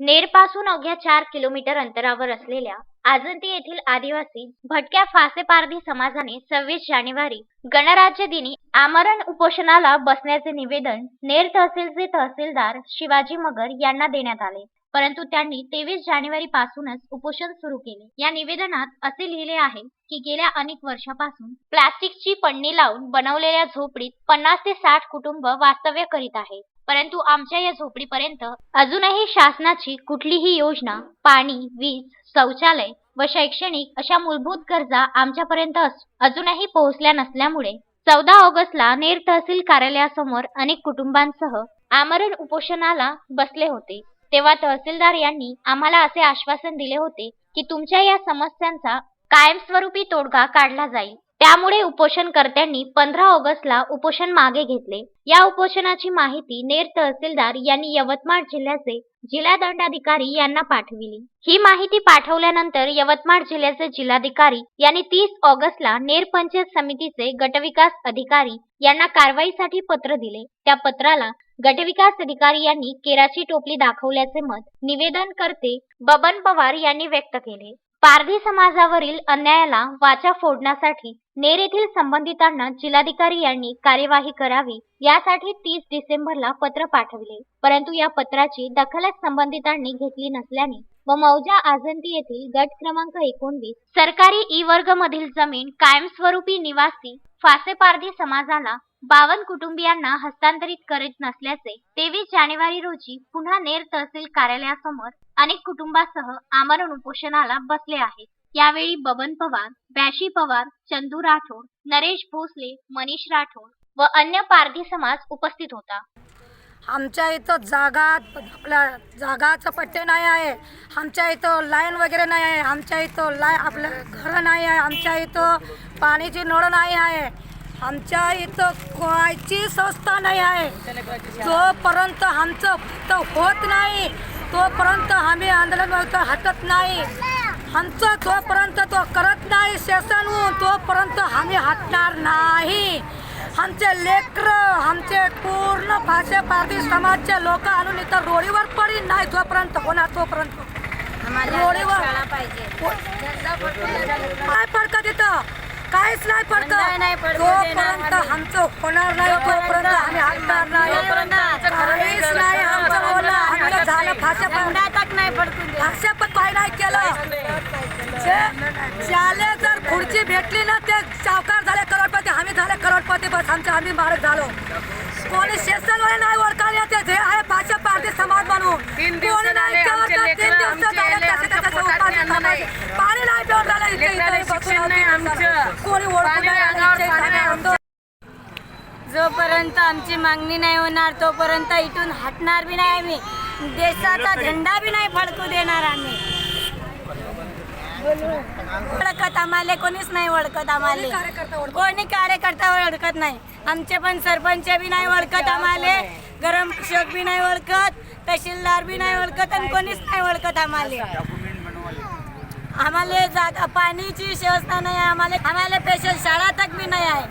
नेरपासून अवघ्या चार किलोमीटर अंतरावर असलेल्या आजंती येथील आदिवासी भटक्या फासेपारधी समाजाने सव्वीस जानेवारी गणराज्य दिनी आमरण उपोषणाला बसण्याचे निवेदन नेर तहसीलचे तहसीलदार शिवाजी मगर यांना देण्यात आले. परंतु त्यांनी तेवीस जानेवारी पासूनच उपोषण सुरू केले. या निवेदनात असे लिहिले आहे की गेल्या अनेक वर्षापासून प्लास्टिकची पन्नी लावून बनवलेल्या झोपडीत पन्नास ते साठ कुटुंब वास्तव्य करीत आहेत. परंतु आमच्या या झोपडीपर्यंत अजूनही शासनाची कुठलीही योजना पाणी वीज शौचालय व शैक्षणिक अशा मूलभूत गरजा आमच्यापर्यंत अजूनही पोहोचल्या नसल्यामुळे चौदा ऑगस्टला नेर तहसील कार्यालयासमोर अनेक कुटुंबांसह आमरण उपोषणाला बसले होते. तेव्हा तहसीलदार यांनी आम्हाला असे आश्वासन दिले होते की तुमच्या या समस्यांचा कायमस्वरूपी तोडगा काढला जाईल. त्यामुळे उपोषणकर्त्यांनी पंधरा ऑगस्टला उपोषण मागे घेतले. या उपोषणाची माहिती नेर तहसीलदार यांनी यवतमाळ जिल्ह्याचे जिल्हा दंडाधिकारी यांना पाठविली. ही माहिती पाठवल्यानंतर यवतमाळ जिल्ह्याचे जिल्हाधिकारी यांनी तीस ऑगस्टला नेर पंचायत समितीचे गटविकास अधिकारी यांना कारवाईसाठी पत्र दिले. त्या पत्राला गटविकास अधिकारी यांनी केराची टोपली दाखवल्याचे मत निवेदन करते बबन पवार यांनी व्यक्त केले. पारधी समाजावरील अन्यायाला वाचा फोडण्यासाठी नेर येथील संबंधितांना जिल्हाधिकारी यांनी कार्यवाही करावी यासाठी तीस डिसेंबरला पत्र पाठविले. परंतु या पत्राची दखलच संबंधितांनी घेतली नसल्याने व मौजा आजंती येथील गट क्रमांक एकोणवीस सरकारी ई वर्ग मधील जमीन कायमस्वरूपी निवासी फासेपारधी समाजाला बावन कुटुंबियांना हस्तांतरित करीत नसल्याचे तेवीस जानेवारी रोजी पुन्हा नेर तहसील कार्यालयासमोर अनेक कुटुंबासह आमरण उपोषणाला बसले आहेत. यावेळी बबन पवार बॅशी पवार चंदू राठोड नरेश भोसले मनीष राठोड व अन्य पारधी समाज उपस्थित होता. आमच्या इथं जागा आपल्या जागाचं पट्टे नाही आहे. आमच्या इथं लाईन वगैरे नाही आहे. आमच्या इथं लाय आपलं घरं नाही आहे. आमच्या इथं पाण्याची नळ नाही आहे. आमच्या इथं कोणाची संस्था नाही आहे. जोपर्यंत आमचं होत नाही तोपर्यंत आम्ही आंदोलन हटत नाही. आमचं जोपर्यंत तो करत नाही शासन तोपर्यंत आम्ही हटणार नाही. आमचे लेकरं आमचे पूर्ण भाषे पारधी समाजचे लोक आणून इथं रोडीवर पडी नाही जोपर्यंत होणार तोपर्यंत. रोडीवर काय पडकं तिथं काहीच नाही देणार जोपर्यंत. आमचं होणार नाही तोपर्यंत आम्ही हटणार नाही. काहीच नाही नाही झालं, आमचं खरं होणार नाही आमचं झालं भाषा नाही देत. भाषा पण काय नाही केलं ज्याले जर खुर्ची भेटली ना ते सावकार झाले करोडपती आम्ही झाले करोडपती बस आमच्या आम्ही मारत झालो कोणी शेतकरी नाही ओळखायला येते जे आहे भाषा पारधी समाज म्हणून तीन कोणी नाही तीन. थांबायचे. पाणी नाही पिऊन राहिलं इथे-. कोणी ओळखून पाणी पाणी. जोपर्यंत आमची मागणी नाही होणार तोपर्यंत इथून हटणार बी नाही आम्ही देशाचा झेंडा बी नाही फडकू देणार आम्ही. ओळखत आम्हाला कोणीच नाही ओळखत आम्हाला. कोणी कार्यकर्ता ओळखत नाही. आमचे पण सरपंच बी नाही ओळखत आम्हाला. गरम शोक बी नाही ओळखत तहसीलदार बी नाही ओळखत आणि कोणीच नाही ओळखत आम्हाला. आम्हाला जागा पाणीची व्यवस्था नाही आम्हाला. आम्हाला स्पेशल शाळा तक बी नाही आहे.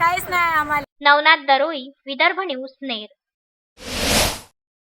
काहीच नाही आम्हाला. नवनाथ दरोई विदर्भ न्यूज नेर.